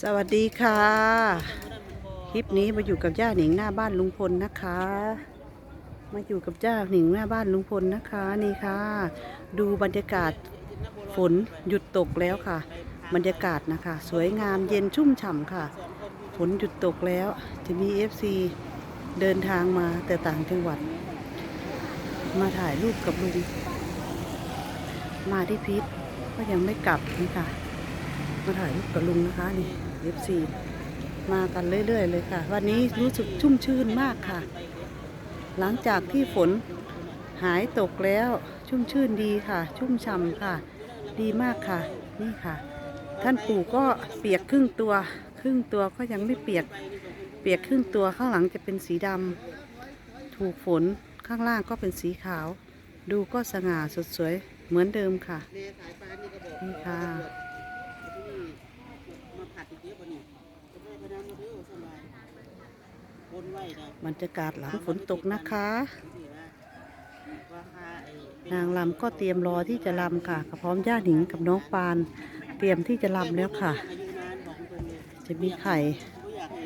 สวัสดีค่ะ คลิปนี้มาอยู่กับย่าหนิงหน้าบ้านลุงพลนะคะ มาอยู่กับย่าหนิงหน้าบ้านลุงพลนะคะนี่ค่ะ ดูบรรยากาศฝนหยุดตกแล้วค่ะ บรรยากาศนะคะ สวยงามเย็นชุ่มฉ่ำค่ะ ฝนหยุดตกแล้วจะมี FC เดินทางมาแต่ต่างจังหวัด มาถ่ายรูปกับลุงมาที่พิษก็ยังไม่กลับนี่ค่ะ มาถ่ายรูปกับลุงนะคะนี่ FC มากันเรื่อยๆเลยค่ะ วันนี้รู้สึกชุ่มชื่นมากค่ะ หลังจากที่ฝนหายตกแล้วชุ่มชื่นดีค่ะ ชุ่มฉ่ำค่ะ ดีมากค่ะ นี่ค่ะ ท่านปู่ก็เปียกครึ่งตัว ครึ่งตัวก็ยังไม่เปียก เปียกครึ่งตัวข้างหลังจะเป็นสีดำถูกฝนข้างล่างก็เป็นสีขาว ดูก็สง่าสดสวยเหมือนเดิมค่ะ นี่ค่ะ มาผัดอีกเยอะกว่านี้จะได้พนันมาเด้อสบายคนไว้นะ บรรยากาศหลังฝนตกนะคะที่ว่าว่าค่าไอ้เป็นนางลำก็เตรียมรอที่จะลำค่ะกับพร้อมย่าหนิงกับน้องปาน เตรียมที่จะลำแล้วค่ะอายุนานบอกตรงเลยจะมีไข่ก็อยากใ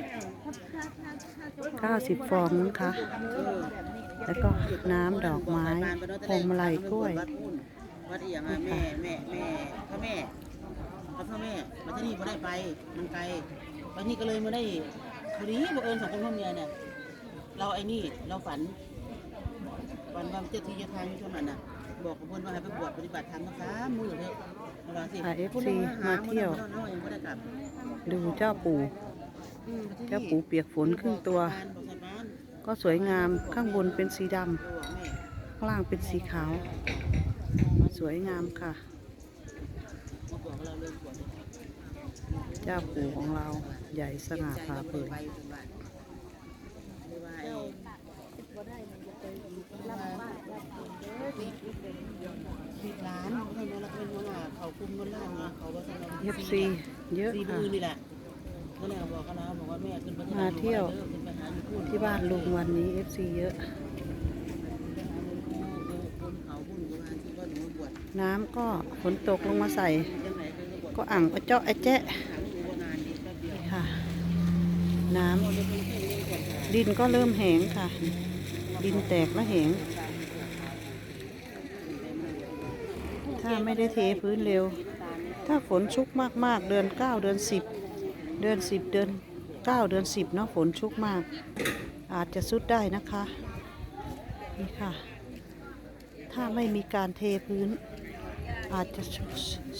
ห้90 ฟองนะคะ แล้วก็น้ำดอกไม้พวงมาลัยกล้วยวัดพุ่นวัดอีหยังอะแม่แม่แม่พระแม่พระพ่อแม่มาที่นี่ไม่ได้ไปมันไกลไปนี่ก็เลยมาได้ พอดีบังเอิญสองคนพ่อเมียเนี่ย เราไอ้นี่เราฝันวันวันเจ้าที่เจ้าทางอยู่เท่านั้นน่ะ บอกกับเพื่อนว่าให้ไปบวชปฏิบัติธรรมนะคะมือเลยเวลาสิค่ะ FC มาเที่ยวน้อยยังไม่ได้กลับดูเจ้าปู่ อืมไปที่นี่เจ้าปู่เปียกฝนครึ่งตัว บอกใส่บ้านก็สวยงามข้างบนเป็นสีดำบอกแม่ข้างล่างเป็นสีขาว สวยงามค่ะมาบอกเราเรื่องบวชเจ้าปู่ของเรา ใหญ่สง่าผ่าเผยไปถึงบ้านไม่ว่าไอ้สิบล้านให้มาแล้วก็เป็นหัวหน้าเขาคุมเงินล้านไงเขาว่าจะเรา FC เยอะสี่ค่ะมือนี่แหละก็เลยบอกกันแล้วบอกว่าแม่ขึ้นไปมาเที่ยวขึ้นไปหาอยู่พูดที่บ้านลุงวันนี้ FC เยอะคนเขาบุญประมาณที่ว่าหนูมาบวชน้ำก็ฝนตกลงมาใส่ยังไงเคยมาบวชก็อ่างก็เจาะไอ้แจ๊ะ ถามดูว่านานดีแป๊บเดียว ค่ะ น้ำดินก็เริ่มแหงค่ะ ดินแตกและแหง ถ้าไม่ได้เทพื้นเร็ว ถ้าฝนชุกมากๆ เดือนเก้าเดือนสิบเดือนสิบเดือนเก้าเดือนสิบเนาะฝนชุกมาก อาจจะสุดได้นะคะ นี่ค่ะ ถ้าไม่มีการเทพื้น อาจจะ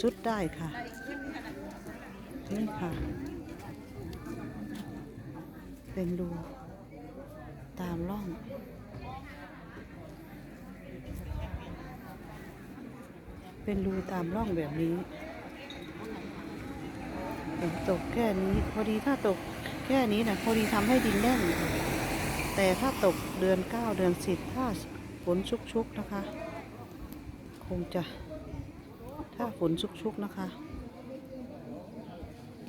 สุดได้ค่ะ นี่ค่ะ เป็นรูตามร่อง เป็นรูตามร่องแบบนี้ฝนตกแค่นี้ พอดีถ้าตกแค่นี้นะพอดีทำให้ดินแน่น แต่ถ้าตกเดือนเก้าเดือนสิบถ้าฝนชุกๆนะคะ คงจะถ้าฝนชุกๆนะคะ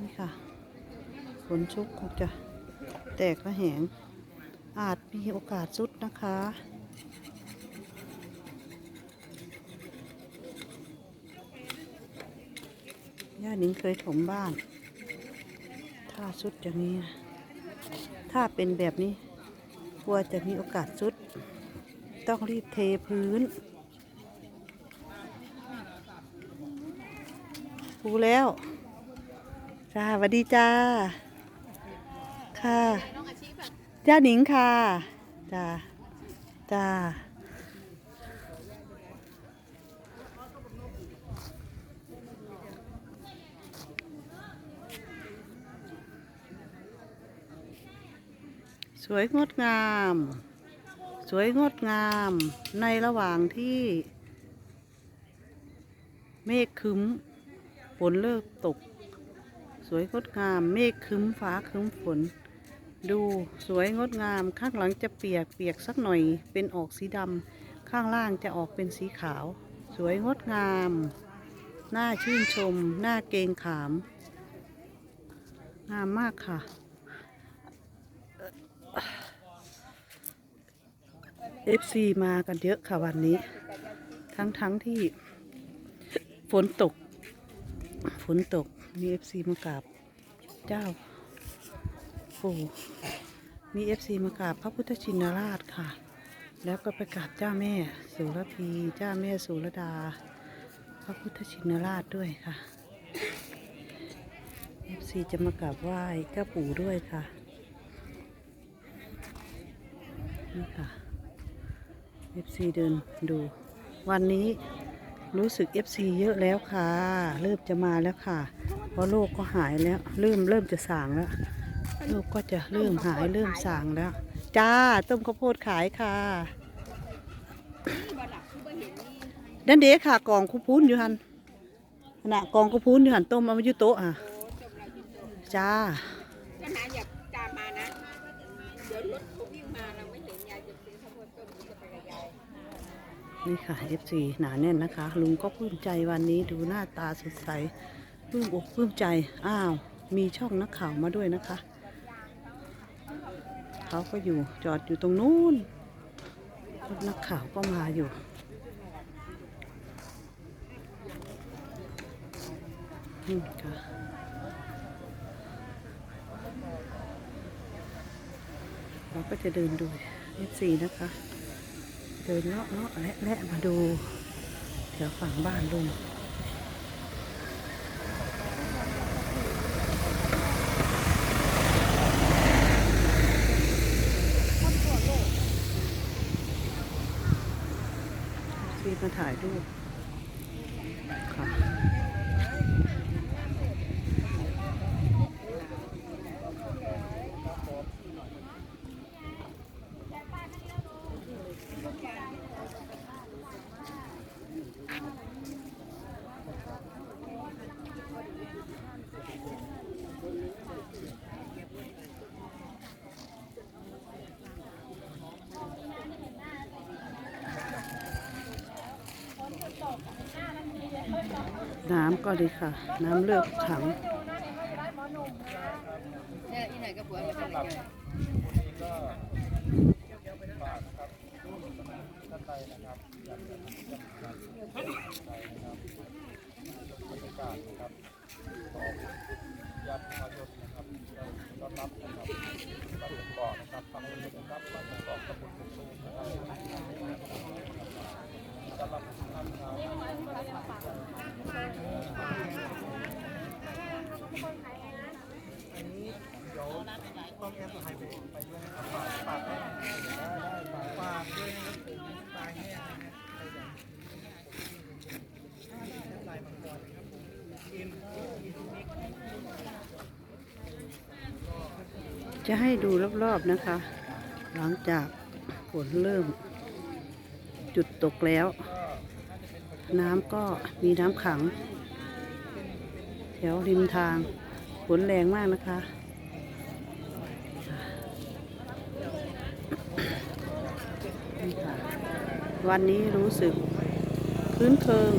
นี่ค่ะ ฝนชุกคงจะ แตกระแหง อาจมีโอกาสสุดนะคะ ย่านิงเคยถมบ้าน ถ้าสุดอย่างนี้ ถ้าเป็นแบบนี้กลัวจะมีโอกาสสุด ต้องรีบเทพื้นปูแล้วจ้าสวัสดีจ้า ค่ะย่าหนิงค่ะจ้าจ้าสวยงดงาม สวยงดงามในระหว่างที่เมฆคึ้มฝนเลิกตก สวยงดงาม เมฆคึ้มฟ้าคึ้มฝน ดูสวยงดงามข้างหลังจะเปียกเปียกสักหน่อย เป็นออกสีดำข้างล่างจะออกเป็นสีขาว สวยงดงามน่าชื่นชมน่าเกงขาม งามมากค่ะ FC มากันเยอะค่ะวันนี้ ทั้งทั้งที่ ฝนตก ฝนตกมี FC มากราบเจ้า ปู่ มีเอฟซีมากราบพระพุทธชินราชค่ะ แล้วก็ไปกราบเจ้าแม่สุรพีเจ้าแม่สุรดา พระพุทธชินราชด้วยค่ะเอฟซีจะมากราบไหว้เจ้าปู่ด้วยค่ะนี่ค่ะ FC เดินดู วันนี้รู้สึก FC เยอะแล้วค่ะ เริ่มจะมาแล้วค่ะ เพราะโรคก็หายแล้ว เริ่มเริ่มจะสางแล้ว โรคก็จะเริ่มหายเริ่มสางแล้ว จ้าต้มข้าวโพดขายค่ะดันเด็ค่ะกองคุพูนอยู่หันขณะกองคุพูนอยู่หันต้มเอามาอยู่โต๊ะอะจ้าก็นาอยากตามมานะเดี๋ยวรถเขาวิ่งมาเราไม่เห็นยายจะซื้อข้าวโพดต้มจะไปกับยายนี่ค่ะ FC หนาแน่นนะคะ ลุงก็ปลื้มใจวันนี้ดูหน้าตาสดใสปลื้มอกปลื้มใจ อ้าว มีช่องนักข่าวมาด้วยนะคะ เขาก็อยู่จอดอยู่ตรงนู้นรถนักข่าวก็มาอยู่ นี่ค่ะเราก็จะเดินดู F4 นะคะ เดินเลาะเลาะและและมาดูแถวฝั่งบ้านลุง ถ่ายรูป น้ำก็ดีค่ะ น้ำเลือกถังเนี่ยที่ไหนก็ผัวมาทำอะไรกัน จะให้ดูรอบๆนะคะ หลังจากฝนเริ่ม จุดตกแล้ว น้ำก็มีน้ำขัง แถวริมทางฝนแรงมากนะคะนี่ค่ะวันนี้รู้สึกพื้นเคิง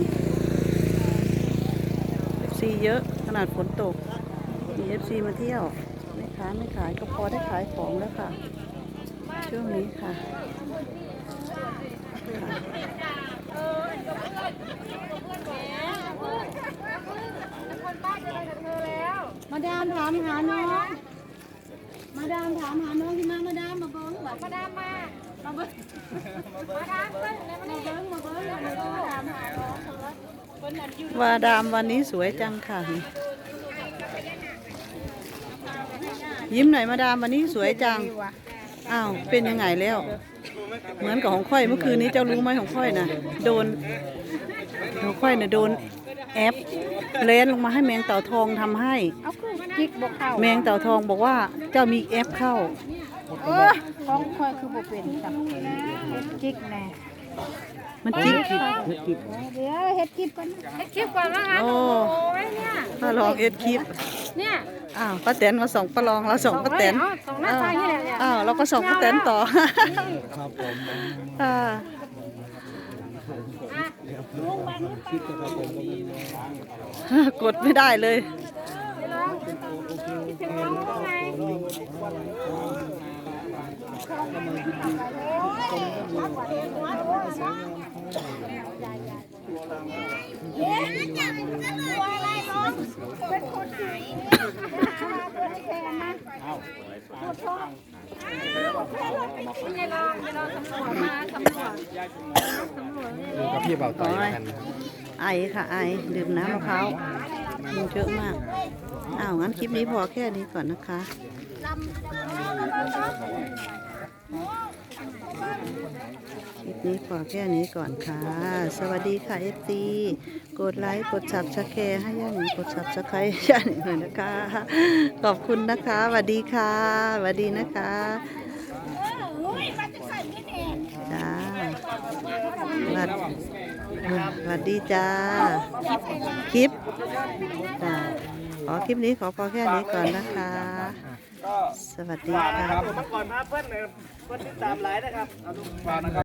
FC เยอะขนาดฝนตกมี FC มาเที่ยว ค้าไม่ขายก็พอได้ขายของแล้วค่ะ ช่วงนี้ค่ะค่ะมาดามถามหาน้อง มาดามถามหาน้องที่มามาดามมาเบิ้งบอกมาดามมา มาเบิ้งมาดามเบิ้งมาเบิ้งมาเบิ้งมาเบิ้งมาดามหาน้องเพิ่นนั่นอยู่วาดามวันนี้สวยจังค่ะ ยิ้มหน่อยมาดามวันนี้สวยจัง อ้าว เป็นยังไงแล้ว เหมือนกับของค่อยเมื่อคืนนี้เจ้ารู้ไหมของค่อยนะโดนของค่อยน่ะโดนแอปเลนลงมาให้แมงเต่าทองทำให้ จิกบอกเข้าแมงเต่าทองบอกว่าเจ้ามีแอปเข้าเออของค่อยคือบ่เป็นจับจิกแน่ มันจิ๊กเดี๋ยวเฮ็ดคลิปก่อนเฮ็ดคลิปก่อนแล้วกันโอ้โอ้ยเนี่ยถ้าลองเอ็ดคลิป เนี่ย อ้าวป้าแตนมาส่องป้าลองเราส่องป้าแตนส่งหน้าตาอย่างนี้แหละเนี่ยอ้าวเราก็ส่องป้าแตนต่อครับผมอ่าลุงบันนี้ไปกดไม่ได้เลยถึง น้องไงโอ้ยพักเองหัวหัวเอ๊ะนั่นอย่างตัวอะไรน้องเป็นคนหายไม่ลองไม่ลองสำรวจมาสำรวจสำรวจดูกับพี่เบาต่อยกันนะครับไอค่ะไอดื่มน้ำมะพร้าวมันเยอะมาก อ้าวงั้นคลิปนี้พอแค่นี้ก่อนนะคะค ลิปนี้พอแค่นี้ก่อนค่ะ สวัสดีค่ะเอฟซีกดไลค์ กดสับสแคร์ให้ย่าหนิงกดสับสไครต์ย่าหนิงหน่อยนะคะ ขอบคุณนะคะสวัสดีค่ะสวัสดีนะคะจ้าสวัสสวัสดีจ้า คลิปจ้าขอคลิปนี้ขอพอแค่นี้ก่อนนะคะ สวัสดีค่ะฝากนะครับ